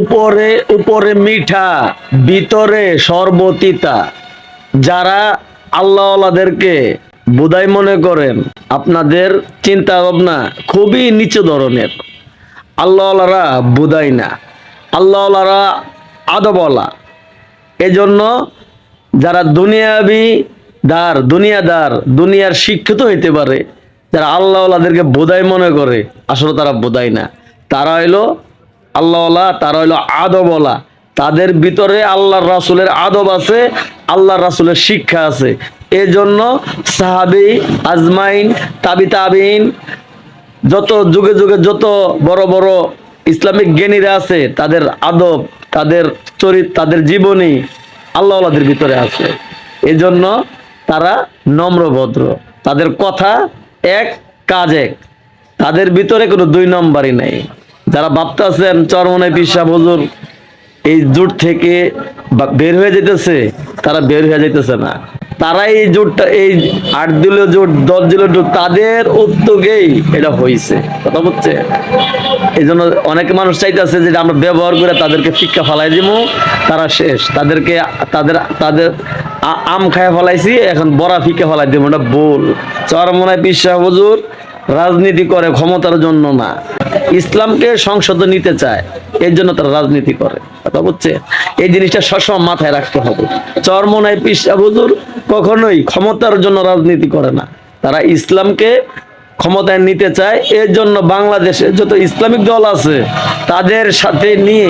উপরে উপরে মিঠা, ভিতরে সর্বতিতা। যারা আল্লাহওয়ালাদেরকে বুদাই মনে করেন, আপনাদের চিন্তা ভাবনা খুবই নিচু ধরনের। আল্লাহওয়ালারা বুদাই না। আল্লাহওয়ালারা আদবলা এজন্য যারা দুনিয়াবি দার, দুনিয়াদার, দুনিয়ার শিক্ষিত হইতে পারে, যারা আল্লাহওয়ালাদেরকে বোধাই মনে করে, আসলে তারা বোধাই না। তারা হইল আল্লাহওয়ালা, তারা হইল আদবলা তাদের ভিতরে আল্লাহর রাসুলের আদব আছে, আল্লাহর রাসুলের শিক্ষা আছে। এজন্য সাহাবি, আজমাইন, তাবি তাবিন যত যুগে যুগে যত বড় বড় ইসলামিক জ্ঞানীরা আছে, তাদের আদব, তাদের চরিত, তাদের জীবনী আল্লাহদের ভিতরে আছে। এজন্য তারা নম্রভদ্র। তাদের কথা এক, কাজ এক। তাদের ভিতরে কোনো দুই নম্বরই নেই। যারা ভাবতেছেন চরমনে পিসা হুজুর এই জোট থেকে বের হয়ে যেতেছে তারা বের হয়ে যেতেছে না। তারা এই জোটটা, এই আট দিল জোট দশ দিল জোট, তাদের উদ্যোগেই এটা হয়েছে কথা বুঝছে? এই জন্য অনেক মানুষ চাইতেছে যে আমরা ব্যবহার করে তাদেরকে শিক্ষা ফালাই দিব তারা শেষ। তাদেরকে, তাদের তাদের আম খায় ফলাইছি, এখন বড়া ফিকে ফলাই দিব এটা ভুল। চরমনায় পিসা হুজুর রাজনীতি করে ক্ষমতার জন্য না। ইসলামকে সংশোধন নিতে চায়, এর জন্য তারা রাজনীতি করে। কথা বুঝছে এই জিনিসটা সবসময় মাথায় রাখতে হবে। চরমনায় পিসা কখনোই ক্ষমতার জন্য রাজনীতি করে না। তারা ইসলামকে ক্ষমতায় নিতে চায় এর জন্য বাংলাদেশে যত ইসলামিক দল আছে, তাদের সাথে নিয়ে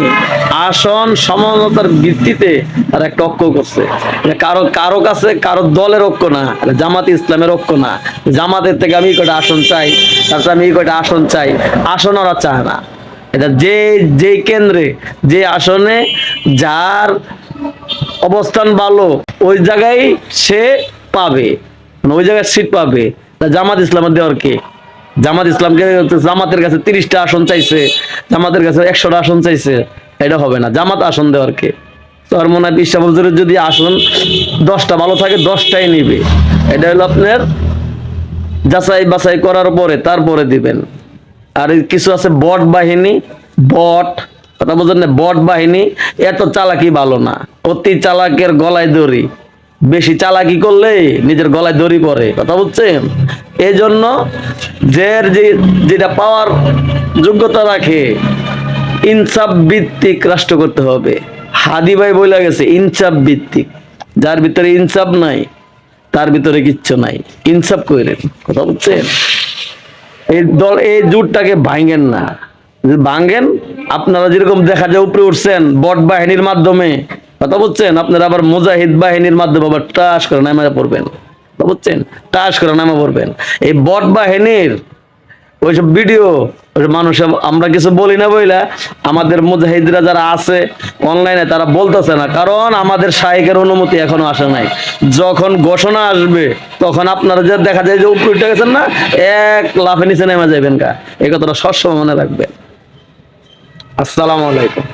আসন সমানতার ভিত্তিতে তারা একটা ঐক্য করছে। এটা কারও কারও কাছে কারও দলের ঐক্য না এটা জামাত ইসলামের ঐক্য না। জামাতের থেকে আমি কয়টা আসন চাই, তারপর আমি কয়টা আসন চাই, আসন ওরা চায় না। এটা যে যে কেন্দ্রে, যে আসনে যার অবস্থান ভালো, ওই জায়গায় সে পাবে মানে ওই জায়গায় সিট পাবে। জামাত ইসলামের দেওয়ার কে? জামাত ইসলামকে জামাতের কাছে তিরিশটা আসন চাইছে, জামাতের কাছে একশোটা আসন চাইছে, এটা হবে না। জামাত আসন দেওয়ার কে? তোর মনে হয় যদি আসন দশটা ভালো থাকে, দশটাই নিবে। এটা হলো আপনার যাচাই বাছাই করার পরে তারপরে দিবেন। আর কিছু আছে বট বাহিনী, বট, কথা বলছেন বট বাহিনী, এত চালাকি ভালো না। অতি চালাকের গলায় দড়ি। বেশি চালাকি করলে নিজের গলায় দড়ি পড়ে কথা বুঝছেন? এই জন্য যে যেটা পাওয়ার যোগ্যতা রাখে, ইনসাফ ভিত্তিক রাষ্ট্র করতে হবে। হাদি ভাই বলে গেছে, ইনসাফ ভিত্তিক। যার ভিতরে ইনসাফ নাই, তার ভিতরে কিচ্ছু নাই। ইনসাফ কইরেন, কথা বুঝছেন? এই দল এই জোটটাকে ভাঙেন না। ভাঙেন, আপনারা যেরকম দেখা যায় উপরে উঠছেন, বট বাহিনীর মাধ্যমে কথা বুঝছেন আপনারা আবার মুজাহিদ বাহিনীর মাধ্যমে আবার টাস করে নামা পড়বেন। কথা বুঝছেন টাস করে নামা পড়বেন। এই বট বাহিনীর ওইসব ভিডিও, ওইসব মানুষ আমরা কিছু বলি না বইলা, আমাদের মুজাহিদরা যারা আছে অনলাইনে তারা বলতেছে না, কারণ আমাদের শাহিকের অনুমতি এখনও আসে নাই। যখন ঘোষণা আসবে, তখন আপনারা যে দেখা যায় যে উপরে উঠে গেছেন না, এক লাফে নিচে নেমে যাবেন কা এই কথাটা সবসময় মনে রাখবেন। আসসালামু আলাইকুম।